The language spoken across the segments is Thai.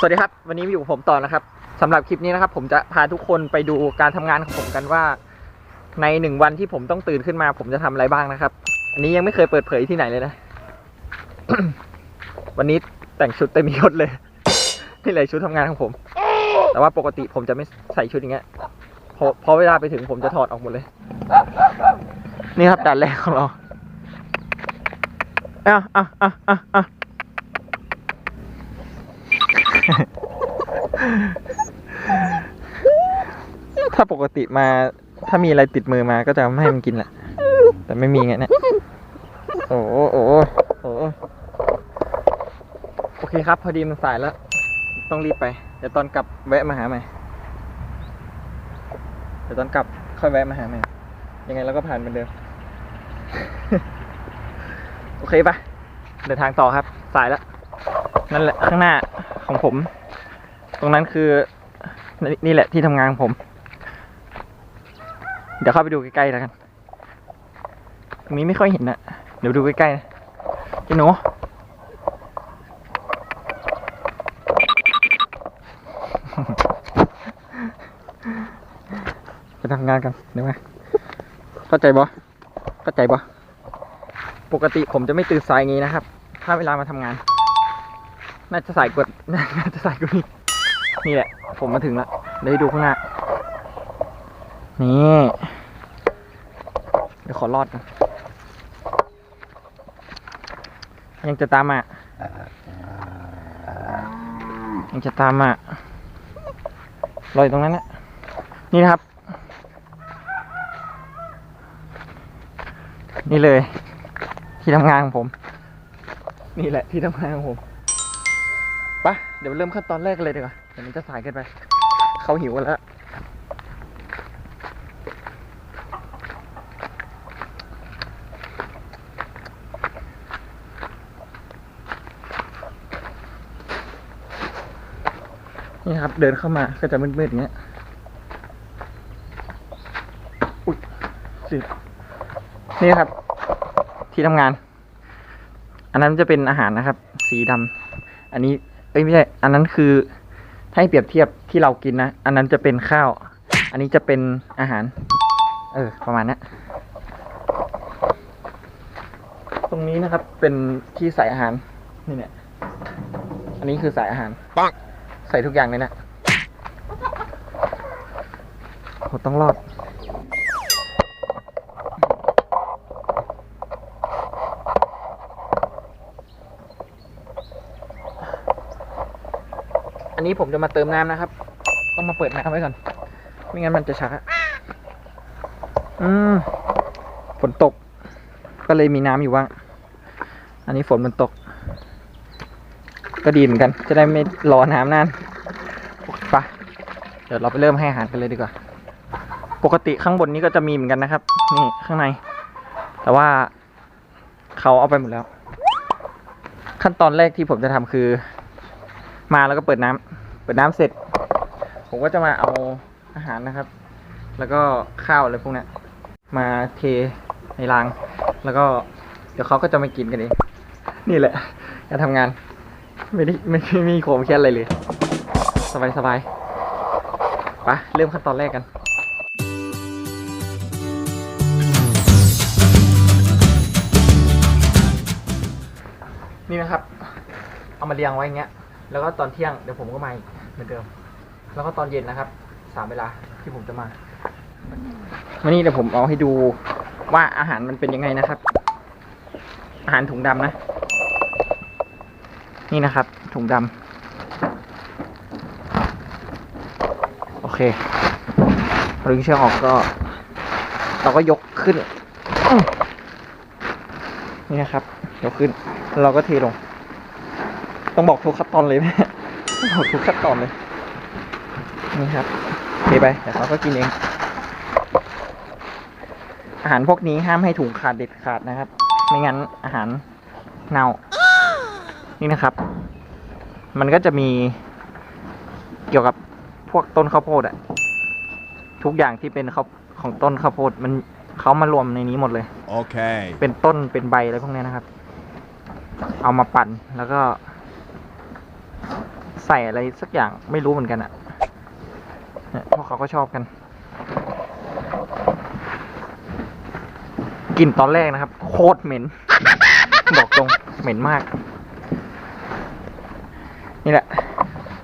สวัสดีครับ วันนี้อยู่กับผมต่อนะครับสำหรับคลิปนี้นะครับ ผมจะพาทุกคนไปดูการทำงานของผมกันว่า ในหนึ่งวันที่ผมต้องตื่นขึ้นมา ผมจะทำอะไรบ้างนะครับ อันนี้ยังไม่เคยเปิดเผยที่ไหนเลยนะ วันนี้แต่งชุดเต็มยศเลยนี่เลยชุดทำงานของผม แต่ว่าปกติผมจะไม่ใส่ชุดอย่างเงี้ยพอพอเวลาไปถึงผมจะถอดออกหมดเลย นี่ครับด่านแรกของเราอะอะอะอะอะ ถ้าปกติมา ถ้ามีอะไรติดมือมาก็จะไม่ให้มันกินแหละ แต่ไม่มีไงเนี่ยโอ้โหโอ้โหโอ้โหโอเคครับ พอดีมันสายแล้ว ต้องรีบไป เดี๋ยวตอนกลับแวะมาหาใหม่ เดี๋ยวตอนกลับค่อยแวะมาหาใหม่ ยังไงเราก็ผ่านเหมือนเดิม โอเคปะเดินทางต่อครับ สายแล้ว นั่นแหละข้างหน้า ของผม ตรงนั้นคือนี่นี่แหละที่ทำงานของผม เดี๋ยวเข้าไปดูใกล้ๆแล้วกันตรงนี้ไม่ค่อยเห็นนะเดี๋ยวดูใกล้ๆนะพี่หนูไปทำงานกันเดี๋ยวมาเข้าใจบ่เข้าใจบ่ปกติผมจะไม่ตื่นสายงี้นะครับ ถ้าเวลามาทำงาน น่าจะสายกว่าน่าจะสายกว่านี้นี่แหละ ผมมาถึงแล้วเดี๋ยวให้ดูข้างหน้า นี่เดี๋ยวขอรอดกันยังจะตามมายังจะตามมารออยตรงนั้นนะนี่นะครับ นี่เลย ที่ทำงานของผม นี่แหละที่ทำงานของผม เดี๋ยวเริ่มขั้นตอนแรกเลยดีกว่าเดี๋ยวมันจะสายเกินไป เขาหิวกันแล้วนี่ครับ เดินเข้ามาก็จะมืดๆอย่างเงี้ย อุ๊ยสินี่ครับ ที่ทำงาน อันนั้นจะเป็นอาหารนะครับ สีดำอันนี้ อ้ยไม่ใช่ อันนั้นคือถ้าให้เปรียบเทียบที่เรากินนะ อันนั้นจะเป็นข้าว อันนี้จะเป็นอาหาร เออ ประมาณนั้นตรงนี้นะครับ เป็นที่ใส่อาหาร นี่เนี่ย อันนี้คือใส่อาหารปังใส่ทุกอย่างเลยนะโหต้องรอด อันนี้ผมจะมาเติมน้ำนะครับ ต้องมาเปิดน้ำไว้ก่อน ไม่งั้นมันจะช้าอืมฝนตก ก็เลยมีน้ำอยู่ว่าง อันนี้ฝนมันตก ก็ดีเหมือนกัน จะได้ไม่รอน้ำนานไปะเดี๋ยวเราไปเริ่มให้อาหารกันเลยดีกว่า ปกติข้างบนนี้ก็จะมีเหมือนกันนะครับ นี่ข้างใน แต่ว่าเขาเอาไปหมดแล้ว ขั้นตอนแรกที่ผมจะทำคือ มาแล้วก็เปิดน้ำเปิดน้ำเสร็จ ผมก็จะมาเอาอาหารนะครับ แล้วก็ข้าวอะไรพวกนี้ยมาเทในราง แล้วก็เดี๋ยวเขาก็จะมากินกันเอง นี่แหละการทำงาน ไม่ได้ไม่ไม่มีโขมแค่อะไรเลย สบายสบายไปเริ่มขั้นตอนแรกกันนี่นะครับ เอามาเรียงไว้อย่างเงี้ย แล้วก็ตอนเที่ยงเดี๋ยวผมก็มาอีกเหมือนเดิม แล้วก็ตอนเย็นนะครับสามเวลาที่ผมจะมาวันนี้เดี๋ยวผมเอาให้ดูว่าอาหารมันเป็นยังไงนะครับ อาหารถุงดำนะ นี่นะครับ ถุงดำโอเคพอดึงเชือกออกก็ เราก็ยกขึ้น นี่นะครับ ยกขึ้น เราก็เทลง ต้องบอกทุกขั้นตอนเลยไหมต้องบอกทุกขั้นตอนเลย นี่ครับเทไปแต่เขาก็กินเอง อาหารพวกนี้ห้ามให้ถุงขาดเด็ดขาดนะครับ ไม่งั้นอาหารเน่า นี่นะครับ มันก็จะมีเกี่ยวกับพวกต้นข้าวโพดอะทุกอย่างที่เป็นข้าวของต้นข้าวโพดมันเขามารวมในนี้หมดเลย Okay. เป็นต้นเป็นใบอะไรพวกเนี้ยนะครับ เอามาปั่นแล้วก็ ใส่อะไรสักอย่างไม่รู้เหมือนกันอะเนี่ยพวกเขาก็ชอบกันกลิ่นตอนแรกนะครับ โคตรเหม็น บอกตรงเหม็นมาก นี่แหละ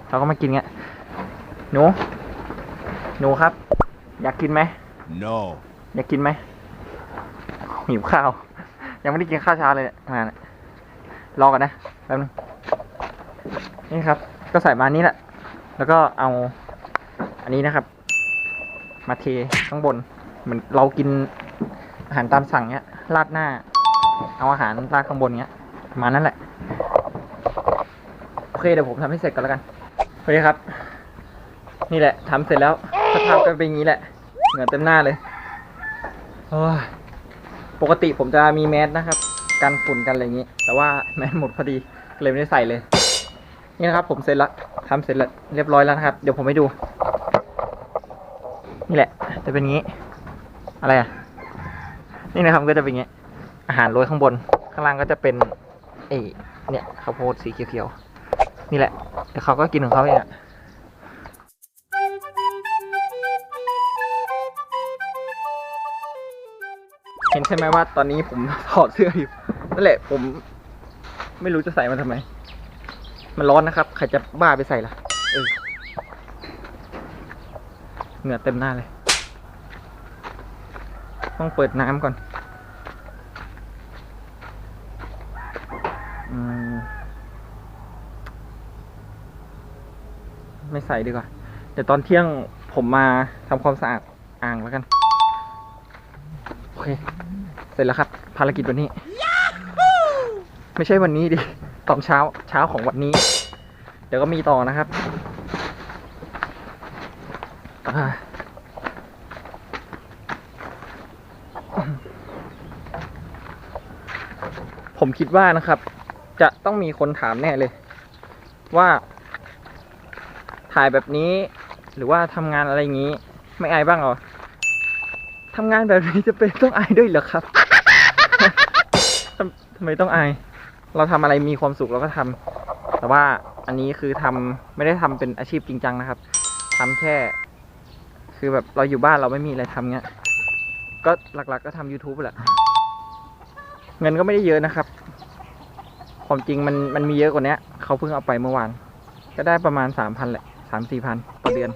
เราก็มากินเงี้ยหนูหนูครับ อยากกินไหม No. อยากกินไหมหิวข้าว ยังไม่ได้กินข้าวเช้าเลยเนี่ยมาเนี่ยรอกันนะแป๊บนึงนี่ครับ ก็ใส่มานี้แหละ แล้วก็เอาอันนี้นะครับ มาเทข้างบน เหมือนเรากินอาหารตามสั่งเนี้ย ราดหน้า เอาอาหารราดข้างบนเนี้ยมานั้นแหละ โอเคเดี๋ยวผมทำให้เสร็จก่อนแล้วกันโอเคครับ นี่แหละทำเสร็จแล้วสภาพก็เป็นอย่างนี้แหละ เหงื่อเต็มหน้าเลยโอ้ยปกติผมจะมีแมสนะครับ กันฝุ่นกันอะไรอย่างนี้ แต่ว่าแมสหมดพอดีเลยไม่ได้ใส่เลย นี่นะครับ ผมเสร็จล้วทำเสร็จล้วเรียบร้อยแล้วนะครับ เดี๋ยวผมให้ดู นี่แหละ จะเป็นอย่างนี้ อะไรอะ นี่นะครับก็จะเป็นอย่างนี้ อาหารโรยข้างบน ข้างล่างก็จะเป็นไอ้เนี่ยข้าวโพดสีเขียวๆ นี่แหละเดี๋ยวเขาก็กินของเขาเองอะเห็นใช่ไหมว่าตอนนี้ผมถอดเสื้ออยู่นั่นแหละผมไม่รู้จะใส่มันทำไม มันร้อนนะครับ ใครจะบ้าไปใส่ล่ะเออเหงื่อเต็มหน้าเลย ต้องเปิดน้ำก่อนอืมไม่ใส่ดีกว่า เดี๋ยวตอนเที่ยงผมมาทำความสะอาดอ่างแล้วกัน โอเค เสร็จแล้วครับ ภารกิจวันนี้ ไม่ใช่วันนี้ดิ ตอนเช้าเช้าของวันนี้ เดี๋ยวก็มีต่อนะครับผมคิดว่านะครับ จะต้องมีคนถามแน่เลย ว่า ถ่ายแบบนี้ หรือว่าทำงานอะไรอย่างนี้ ไม่อายบ้างเหรอทำงานแบบนี้จะเป็นต้องอายด้วยเหรอครับทำไมต้องอาย เราทำอะไรมีความสุขเราก็ทำแต่ว่าอันนี้คือทำไม่ได้ทำเป็นอาชีพจริงจังนะครับทำแค่ คือแบบเราอยู่บ้านเราไม่มีอะไรทำเงี้ย ก็หลักๆก็ทำ YouTube แหละ เงินก็ไม่ได้เยอะนะครับ ความจริงมันมันมีเยอะกว่านี้เขาเพิ่งเอาไปเมื่อวาน ก็ได้ประมาณสามพันแหละสามสี่พันต่อเดือน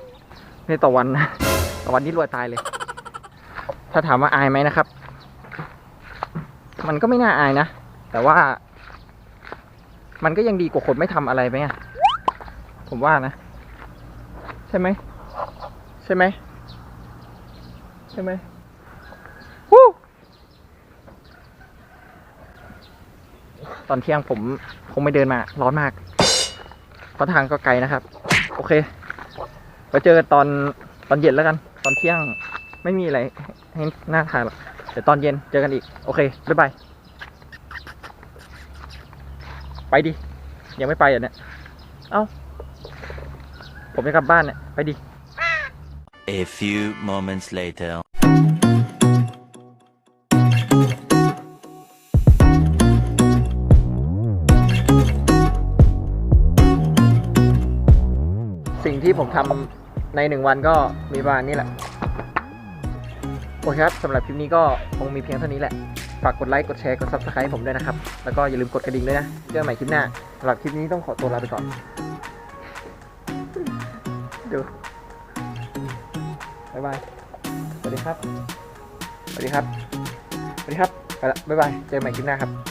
ไม่ต่อวันนะต่อวันนี้รวยตายเลย ถ้าถามว่าอายไหมนะครับ มันก็ไม่น่าอายนะ แต่ว่า มันก็ยังดีกว่าคนไม่ทำอะไรไหมอะผมว่านะ ใช่ไหม ใช่ไหม ใช่ไหมวู้ตอนเที่ยงผมคงไม่เดินมา ร้อนมากเพราะทางก็ไกลนะครับ โอเคไว้เจอกันตอนตอนเย็นแล้วกัน ตอนเที่ยงไม่มีอะไรให้น่าถ่ายหรอกเดี๋ยวตอนเย็นเจอกันอีก โอเค บ๊ายบาย ไปดิ ยังไม่ไปอะเนี่ย เอ้า ผมจะกลับบ้านเนี่ย ไปดิ A few moments later. สิ่งที่ผมทำในหนึ่งวันก็มีประมาณนี้แหละ โอเคครับสำหรับคลิปนี้ก็คงมีเพียงเท่านี้แหละ ฝากกดไลค์กดแชร์กด subscribe ให้ผมด้วยนะครับ แล้วก็อย่าลืมกดกระดิ่งด้วยนะเจอกันใหม่คลิปหน้าสำหรับคลิปนี้ต้องขอตัวลาไปก่อนเดี๋ยวบ๊ายบายสวัสดีครับสวัสดีครับสวัสดีครับไปละบ๊ายบายเจอกันใหม่คลิปหน้าครับ